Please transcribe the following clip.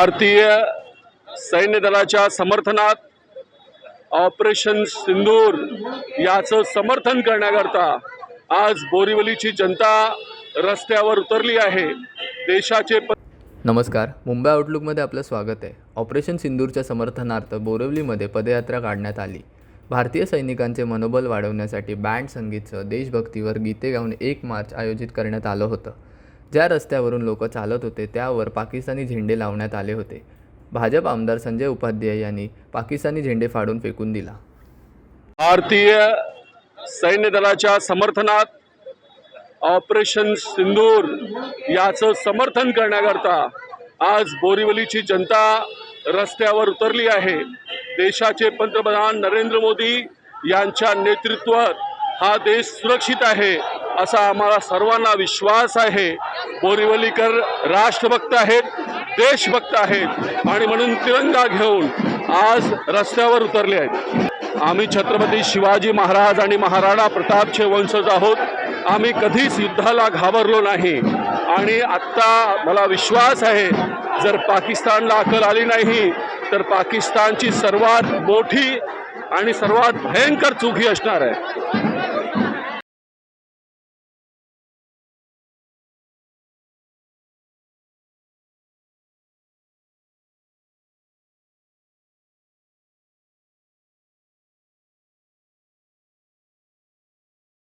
भारतीय सैन्य दलाच्या समर्थनात ऑपरेशन सिंदूर याचं समर्थन करण्याकरता आज बोरिवलीची जनता रस्त्यावर उतरली आहे. देशाचे नमस्कार. मुंबई आउटलुकमध्ये आपलं स्वागत आहे. ऑपरेशन सिंदूरच्या समर्थनार्थ बोरिवलीमध्ये पदयात्रा काढण्यात आली. भारतीय सैनिकांचे मनोबल वाढवण्यासाठी बँड संगीतचं देशभक्तीवर गीते गाऊन एक मार्च आयोजित करण्यात आलं होतं. ज्या रस्त्यावरून लोक चालत होते त्यावर पाकिस्तानी झेंडे लावण्यात आले होते. भाजप आमदार संजय उपाध्याय यांनी पाकिस्तानी झेंडे फाडून फेकून दिला. भारतीय सैन्य दलाच्या समर्थनात ऑपरेशन सिंदूर याचं समर्थन करण्याकरता आज बोरिवलीची जनता रस्त्यावर उतरली आहे. देशाचे पंतप्रधान नरेंद्र मोदी यांच्या नेतृत्वात हा देश सुरक्षित आहे. असा आम्हाला सर्वांना विश्वास आहे. बोरिवलीकर राष्ट्रभक्त आहेत देशभक्त आहेत आणि म्हणून तिरंगा घेऊन आज रस्त्यावर उतरले आहेत. आम्ही छत्रपती शिवाजी महाराज आणि महाराणा प्रतापचे वंशज आहोत. आम्ही कधीच युद्धाला घाबरलो नाही. आणि आत्ता मला विश्वास आहे जर पाकिस्तानला अकल आली नाही तर पाकिस्तानची सर्वात मोठी आणि सर्वात भयंकर चुकी असणार आहे.